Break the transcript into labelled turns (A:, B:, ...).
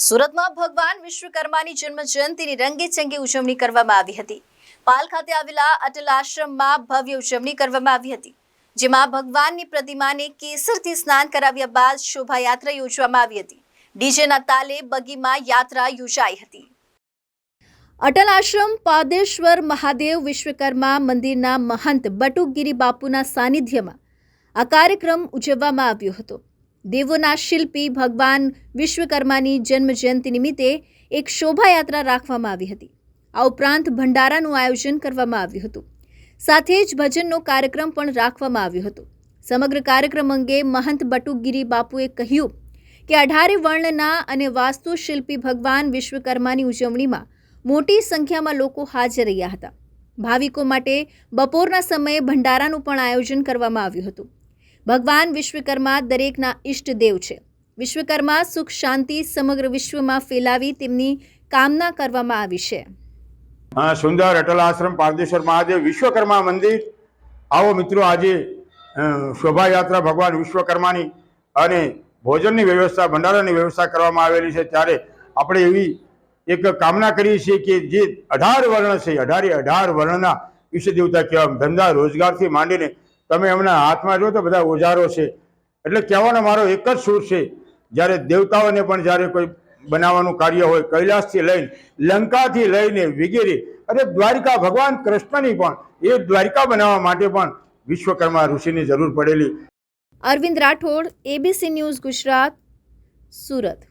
A: સુરતમાં ભગવાન વિશ્વકર્માની જન્મ જયંતિની રંગેચંગે ઉજવણી કરવામાં આવી હતી. પાલ ખાતે આવેલા અટલ આશ્રમમાં ભવ્ય ઉજવણી કરવામાં આવી હતી, જેમાં ભગવાનની પ્રતિમાને કેસરથી સ્નાન કરાવ્યા બાદ શોભાયાત્રા યોજવામાં આવી હતી. ડીજેના તાલે બગીમાં યાત્રા યોજાઈ હતી. અટલ આશ્રમ, પાદેશ્વર મહાદેવ વિશ્વકર્મા મંદિરના મહંત બટુકગીરી બાપુના સાનિધ્યમાં આ કાર્યક્રમ ઉજવવામાં આવ્યો હતો. દેવોના શિલ્પી ભગવાન વિશ્વકર્માની જન્મ જયંતિ નિમિત્તે એક શોભાયાત્રા રાખવામાં આવી હતી. આ ઉપરાંત ભંડારાનું આયોજન કરવામાં આવ્યું હતું. સાથે જ ભજનનો કાર્યક્રમ પણ રાખવામાં આવ્યો હતો. સમગ્ર કાર્યક્રમ અંગે મહંત બટુગીરી બાપુએ કહ્યું કે અઢારે વર્ણના અને વાસ્તુશિલ્પી ભગવાન વિશ્વકર્માની ઉજવણીમાં મોટી સંખ્યામાં લોકો હાજર રહ્યા હતા. ભાવિકો માટે બપોરના સમયે ભંડારાનું પણ આયોજન કરવામાં આવ્યું હતું. ભગવાન વિશ્વકર્મા દરેકના ઈષ્ટદેવ છે. વિશ્વકર્મા સુખ શાંતિ સમગ્ર વિશ્વમાં ફેલાવી તેમની કામના કરવામાં આવી છે.
B: સુંદર અટલ આશ્રમ પારદેશ્વર મહાદેવ વિશ્વકર્મા મંદિર. આવો મિત્રો આજે શોભાયાત્રા ભગવાન વિશ્વકર્માની અને ભોજનની વ્યવસ્થા, ભંડારાની વ્યવસ્થા કરવામાં આવેલી છે. ત્યારે આપણે એવી એક કામના કરીએ છીએ કે જે અઢાર વર્ણ છે, અઢારે અઢાર વર્ણના ઈષ્ટ દેવતા કહેવા ધંધા રોજગારથી માંડીને તમે એમના હાથમાં જો તો બધા ઓજારો છે. એટલે કહેવાનો મારો એક જ સૂર છે, જ્યારે દેવતાઓને પણ જ્યારે કોઈ બનાવવાનું કાર્ય હોય, કૈલાસથી લઈને લંકાથી લઈને વગેરે અને દ્વારિકા ભગવાન કૃષ્ણની પણ, એ દ્વારિકા બનાવવા માટે પણ વિશ્વકર્મા ઋષિની જરૂર પડેલી.
A: Arvind Rathod ABC news Gujarat, Surat.